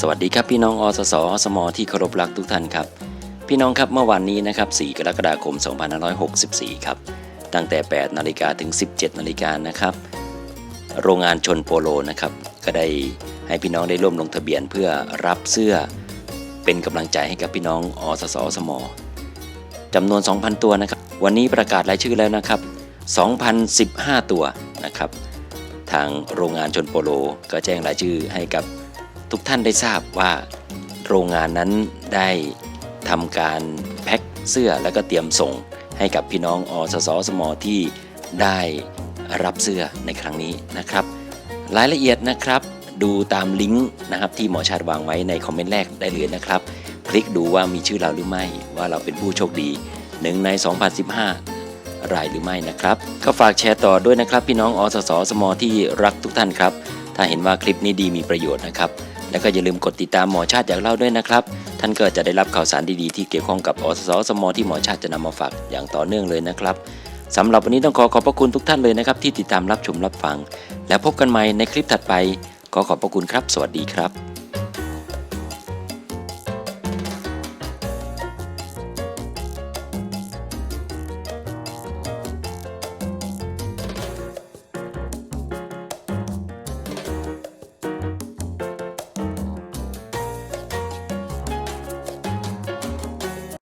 สวัสดีครับพี่น้องอสสอสมที่เคารพรักทุกท่านครับ พี่น้องครับเมื่อวานนี้นะครับ 4 กรกฎาคม 2564 ครับ ตั้งแต่ 8 นาฬิกาถึง 17 นาฬิกานะครับ โรงงานชนโปโลนะครับ ก็ได้ให้พี่น้องได้ร่วมลงทะเบียนเพื่อรับเสื้อเป็นกำลังใจให้กับพี่น้องอสสสมจำนวน 2,000 ตัวนะครับ วันนี้ประกาศรายชื่อแล้วนะครับ 2,015 ตัวนะครับ ทางโรงงานชนโปโล ก็แจ้งรายชื่อให้กับทุกท่านได้ทราบว่า โรงงานนั้นได้ทำการแพ็คเสื้อแล้วก็เตรียมส่งให้กับพี่น้องอสสสมที่ได้รับเสื้อในครั้งนี้นะครับ รายละเอียดนะครับดูตามลิงก์นะครับที่หมอชาติวางไว้ในคอมเมนต์แรกได้เลยนะครับ คลิกดูว่ามีชื่อเราหรือไม่ว่าเราเป็นผู้โชคดีหนึ่งใน 2015 รายหรือไม่นะครับ ก็ฝากแชร์ต่อด้วยนะครับ พี่น้องอสสสมที่รักทุกท่านครับ ถ้าเห็นว่าคลิปนี้ดีมีประโยชน์นะครับ แล้วก็อย่าลืมกดติดตามหมอชาติอยากเล่าด้วยนะครับ ท่านก็จะได้รับข่าวสารดีๆที่เกี่ยวข้องกับอสสสมที่หมอชาติจะนำมาฝากอย่างต่อเนื่องเลยนะครับสำหรับวันนี้ต้องขอขอบพระคุณทุกท่านเลยนะครับ ที่ติดตามรับชมรับฟัง แล้วพบกันใหม่ในคลิปถัดไป ขอขอบพระคุณครับ สวัสดีครับ